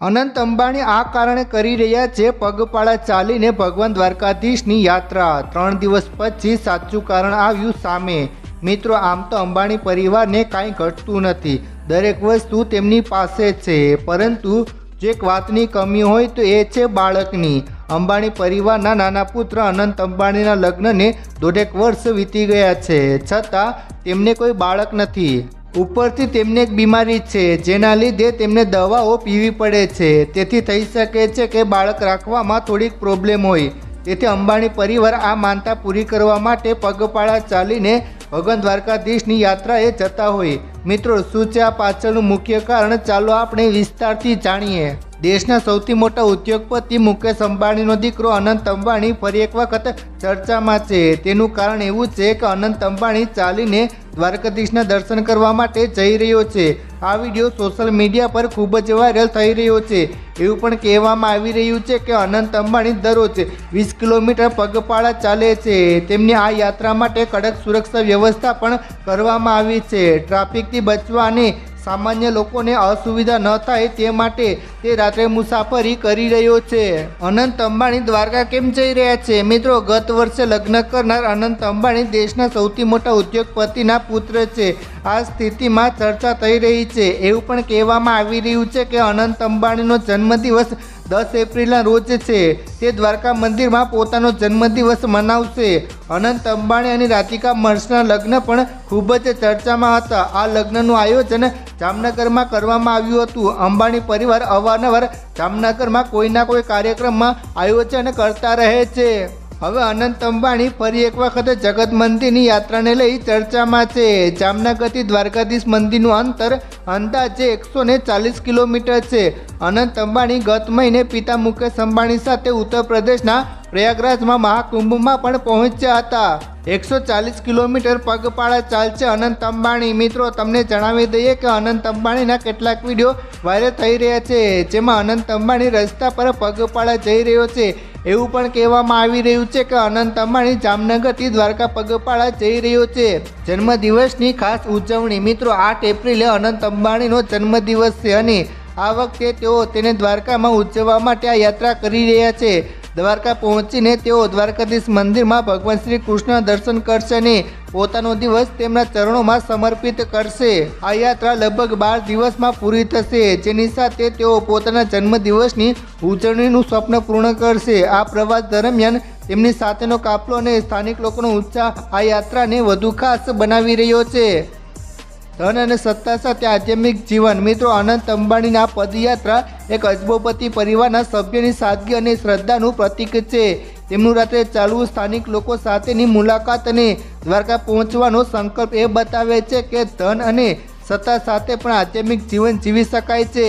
અનંત અંબાણી આ કારણે કરી રહ્યા છે, પગપાળા ચાલીને ભગવાન દ્વારકાધીશની યાત્રા. ત્રણ દિવસ પછી સાચું કારણ આવ્યું સામે. મિત્રો, આમ તો અંબાણી પરિવારને કાંઈ ઘટતું નથી. દરેક વસ્તુ તેમની પાસે છે, પરંતુ જો એક વાતની કમી હોય તો એ છે બાળકની. અંબાણી પરિવારના નાના પુત્ર અનંત અંબાણીના લગ્નને દોઢેક વર્ષ વીતી ગયા છે. છતાં, તેમને કોઈ બાળક નથી. ઉપરથી તેમને એક બીમારી છે, જેના લીધે તેમને દવાઓ પીવી પડે છે. તેથી થઈ શકે છે કે બાળક રાખવામાં થોડીક પ્રોબ્લેમ હોય. તેથી અંબાણી પરિવાર આ માનતા પૂરી કરવા માટે પગપાળા ચાલીને ભગવાન દ્વારકાધીશની યાત્રાએ જતા હોય. મિત્રો, શું છે આ પાછળનું મુખ્ય કારણ? ચાલો આપણે વિસ્તારથી જાણીએ. દેશના સૌથી મોટા ઉદ્યોગપતિ મુકેશ અંબાણીનો દીકરો અનંત અંબાણી ફરી એક વખત ચર્ચામાં છે. તેનું કારણ એવું છે કે અનંત અંબાણી ચાલીને દ્વારકાધીશના દર્શન કરવા માટે જઈ રહ્યો છે. આ વીડિયો સોશિયલ મીડિયા પર ખૂબ જ વાયરલ થઈ રહ્યો છે. એવું પણ કહેવામાં આવી રહ્યું છે કે અનંત અંબાણી દરરોજ વીસ કિલોમીટર પગપાળા ચાલે છે. તેમની આ યાત્રા માટે કડક સુરક્ષા વ્યવસ્થા પણ કરવામાં આવી છે. ટ્રાફિકથી બચવા અને સામાન્ય લોકોને અસુવિધા ન થાય તે માટે તે રાત્રે મુસાફરી કરી રહ્યો છે. અનંત અંબાણી દ્વારકા કેમ જઈ રહ્યા છે? મિત્રો, ગત વર્ષે લગ્ન કરનાર અનંત અંબાણી દેશના સૌથી મોટા ઉદ્યોગપતિના પુત્ર છે. આ સ્થિતિમાં ચર્ચા થઈ રહી છે. એવું પણ કહેવામાં આવી રહ્યું છે કે અનંત અંબાણીનો જન્મદિવસ દસ એપ્રિલના રોજ છે. તે દ્વારકા મંદિરમાં પોતાનો જન્મદિવસ મનાવશે. અનંત અંબાણી અને રાધિકા મર્સના લગ્ન પણ ખૂબ જ ચર્ચામાં હતા. આ લગ્નનું આયોજન જામનગરમાં કરવામાં આવ્યું હતું. અંબાણી પરિવાર અવારનવાર જામનગરમાં કોઈના કોઈ કાર્યક્રમમાં આયોજન કરતા રહે છે. હવે અનંત અંબાણી ફરી એક વખત જગત મંદિરની યાત્રાને લઈ ચર્ચામાં છે. જામનગરથી દ્વારકાધીશ મંદિરનું અંતર અંદાજે એકસો ને ચાલીસ કિલોમીટર છે. અનંત અંબાણી ગત મહિને પિતા મુકેશ અંબાણી સાથે ઉત્તર પ્રદેશના પ્રયાગરાજમાં મહાકુંભમાં પણ પહોંચ્યા હતા. એકસો ચાલીસ કિલોમીટર પગપાળા ચાલશે અનંત અંબાણી. મિત્રો, તમને જણાવી દઈએ કે અનંત અંબાણીના કેટલાક વીડિયો વાયરલ થઈ રહ્યા છે, જેમાં અનંત અંબાણી રસ્તા પર પગપાળા જઈ રહ્યો છે. એવું પણ કહેવામાં આવી રહ્યું છે કે અનંત અંબાણી જામનગરથી દ્વારકા પગપાળા જઈ રહ્યો છે. જન્મદિવસની ખાસ ઉજવણી. મિત્રો, આઠ એપ્રિલે અનંત અંબાણીનો જન્મદિવસ છે અને આ વખતે તેઓ તેને દ્વારકામાં ઉજવવા માટે આ યાત્રા કરી રહ્યા છે. દ્વારકા પહોંચીને તેઓ દ્વારકાધીશ મંદિરમાં ભગવાન શ્રી કૃષ્ણ દર્શન કરશે અને પોતાનો દિવસ તેમના ચરણોમાં સમર્પિત કરશે. આ યાત્રા લગભગ બાર દિવસમાં પૂરી થશે. જેની સાથે તેઓ પોતાના જન્મદિવસની ઉજવણીનું સ્વપ્ન પૂર્ણ કરશે. આ પ્રવાસ દરમિયાન તેમની સાથેનો કાફલો અને સ્થાનિક લોકોનો ઉત્સાહ આ યાત્રાને વધુ ખાસ બનાવી રહ્યો છે. ધન અને સત્તા સાથે આધ્યાત્મિક જીવન. મિત્રો અનંત અંબાણીના પદયાત્રા એક અજબોપતિ પરિવારના સભ્યની સાદગી અને શ્રદ્ધાનું પ્રતીક છે. તેમનું રાત્રે ચાલવું સ્થાનિક લોકો સાથેની મુલાકાત અને દ્વારકા પહોંચવાનો સંકલ્પ એ બતાવે છે કે ધન અને સત્તા સાથે પણ આધ્યાત્મિક જીવન જીવી શકાય છે.